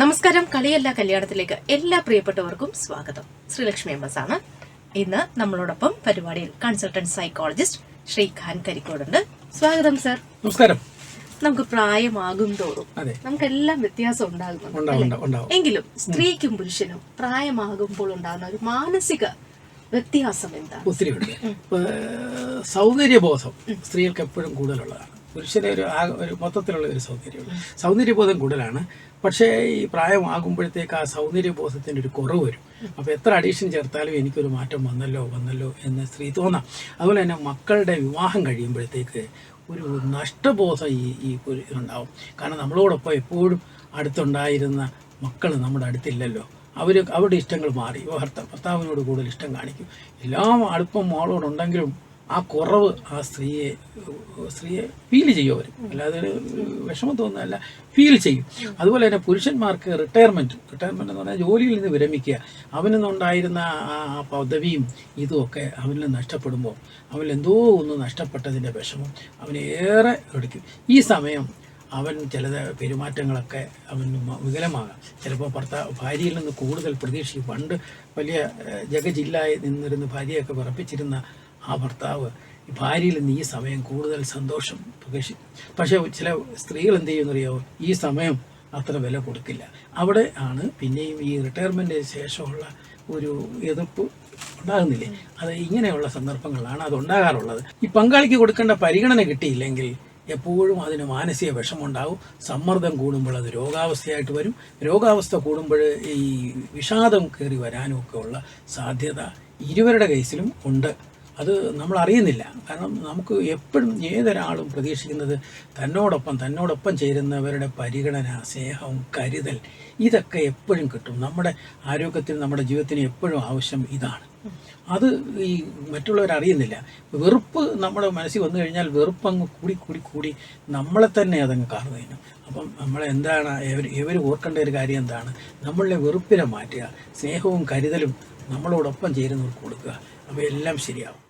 നമസ്കാരം. കളിയല്ല കല്യാണത്തിലേക്ക് എല്ലാ പ്രിയപ്പെട്ടവർക്കും സ്വാഗതം. ശ്രീലക്ഷ്മി എംബസ് ആണ് ഇന്ന് നമ്മളോടൊപ്പം പരിപാടിയിൽ കൺസൾട്ടന്റ് സൈക്കോളജിസ്റ്റ് ശ്രീ ഖാൻ കരിക്കോടുണ്ട്. സ്വാഗതം സർ നമസ്കാരം. നമുക്ക് പ്രായമാകും തോറും നമുക്കെല്ലാം വ്യത്യാസം ഉണ്ടാകുന്നുണ്ട് എങ്കിലും സ്ത്രീക്കും പുരുഷനും പ്രായമാകുമ്പോൾ ഉണ്ടാകുന്ന ഒരു മാനസിക വ്യത്യാസം എന്താണ്? ഒത്തിരി സൗന്ദര്യബോധം സ്ത്രീകൾക്ക് എപ്പോഴും കൂടുതലുള്ളതാണ്. പുരുഷനെ ഒരു ആ ഒരു മൊത്തത്തിലുള്ള ഒരു സൗന്ദര്യമുള്ള സൗന്ദര്യബോധം കൂടുതലാണ്. പക്ഷേ ഈ പ്രായമാകുമ്പോഴത്തേക്ക് ആ സൗന്ദര്യബോധത്തിന്റെ ഒരു കുറവ് വരും. അപ്പോൾ എത്ര അഡീഷൻ ചേർത്താലും എനിക്കൊരു മാറ്റം വന്നല്ലോ വന്നല്ലോ എന്ന് സ്ത്രീ തോന്നാം. അതുപോലെ തന്നെ മക്കളുടെ വിവാഹം കഴിയുമ്പോഴത്തേക്ക് ഒരു നഷ്ടബോധം ഈ ഈ ഉണ്ടാവും കാരണം നമ്മളോടൊപ്പം എപ്പോഴും അടുത്തുണ്ടായിരുന്ന മക്കൾ നമ്മുടെ അടുത്തില്ലല്ലോ. അവർ അവരുടെ ഇഷ്ടങ്ങൾ മാറി. ഭർത്താവ് ഭർത്താവിനോട് കൂടുതൽ ഇഷ്ടം കാണിക്കും. എല്ലാം അടുപ്പം മോളോടുണ്ടെങ്കിലും ആ കുറവ് ആ സ്ത്രീയെ സ്ത്രീയെ ഫീൽ ചെയ്യും അവർ അല്ലാതെ ഒരു വിഷമം തോന്നുന്നതല്ല ഫീൽ ചെയ്യും. അതുപോലെ തന്നെ പുരുഷന്മാർക്ക് റിട്ടയർമെന്റ് റിട്ടയർമെന്റ് എന്ന് പറഞ്ഞാൽ ജോലിയിൽ നിന്ന് വിരമിക്കുക. അവനിൽ നിന്നുണ്ടായിരുന്ന ആ പദവിയും ഇതുമൊക്കെ അവനിൽ നഷ്ടപ്പെടുമ്പോൾ അവനിൽ എന്തോ ഒന്ന് നഷ്ടപ്പെട്ടതിന്റെ വിഷമം അവനേറെ എടുക്കും. ഈ സമയം അവൻ ചില പെരുമാറ്റങ്ങളൊക്കെ അവൻ വികലമാകാം. ചിലപ്പോൾ ഭർത്താവ് ഭാര്യയിൽ നിന്ന് കൂടുതൽ പ്രതീക്ഷിക്കും പണ്ട് വലിയ ജഗജില്ലായി നിന്നിരുന്ന് ഭാര്യയൊക്കെ വിറപ്പിച്ചിരുന്ന ആ ഭർത്താവ് ഭാര്യയിൽ നിന്ന് ഈ സമയം കൂടുതൽ സന്തോഷം പ്രതീക്ഷിക്കും പക്ഷേ ചില സ്ത്രീകൾ എന്ത് ചെയ്യുമെന്നറിയാമോ ഈ സമയം അത്ര വില കൊടുക്കില്ല. അവിടെ ആണ് പിന്നെയും ഈ റിട്ടയർമെന്റിന് ശേഷമുള്ള ഒരു എതിർപ്പ് ഉണ്ടാകുന്നില്ലേ? അത് ഇങ്ങനെയുള്ള സന്ദർഭങ്ങളാണ് അത് ഉണ്ടാകാറുള്ളത്. ഈ പങ്കാളിക്ക് കൊടുക്കേണ്ട പരിഗണന കിട്ടിയില്ലെങ്കിൽ എപ്പോഴും അതിന് മാനസിക വിഷമുണ്ടാവും സമ്മർദ്ദം കൂടുമ്പോൾ അത് രോഗാവസ്ഥയായിട്ട് വരും. രോഗാവസ്ഥ കൂടുമ്പോൾ ഈ വിഷാദം കയറി വരാനും ഒക്കെ ഉള്ള സാധ്യത ഇരുവരുടെ കേസിലും ഉണ്ട്. അത് നമ്മൾ അറിയുന്നില്ല. കാരണം നമുക്ക് എപ്പോഴും ഏതൊരാളും പ്രതീക്ഷിക്കുന്നത് തന്നോടൊപ്പം തന്നോടൊപ്പം ചേരുന്നവരുടെ പരിഗണന സ്നേഹം കരുതൽ ഇതൊക്കെ എപ്പോഴും കിട്ടും. നമ്മുടെ ആരോഗ്യത്തിന് നമ്മുടെ ജീവിതത്തിന് എപ്പോഴും ആവശ്യം ഇതാണ്. അത് ഈ മറ്റുള്ളവർ അറിയുന്നില്ല. വെറുപ്പ് നമ്മുടെ മനസ്സിൽ വന്നു കഴിഞ്ഞാൽ വെറുപ്പ് അങ്ങ് കൂടി കൂടി കൂടി നമ്മളെ തന്നെ അതങ്ങ് കാർന്നു അപ്പം നമ്മളെന്താണ് ഇവർ ഇവർ ഓർക്കേണ്ട ഒരു കാര്യം എന്താണ്? നമ്മളുടെ വെറുപ്പിനെ മാറ്റുക സ്നേഹവും കരുതലും നമ്മളോടൊപ്പം ചേരുന്നവർക്ക് കൊടുക്കുക. അപ്പോൾ എല്ലാം ശരിയാവും.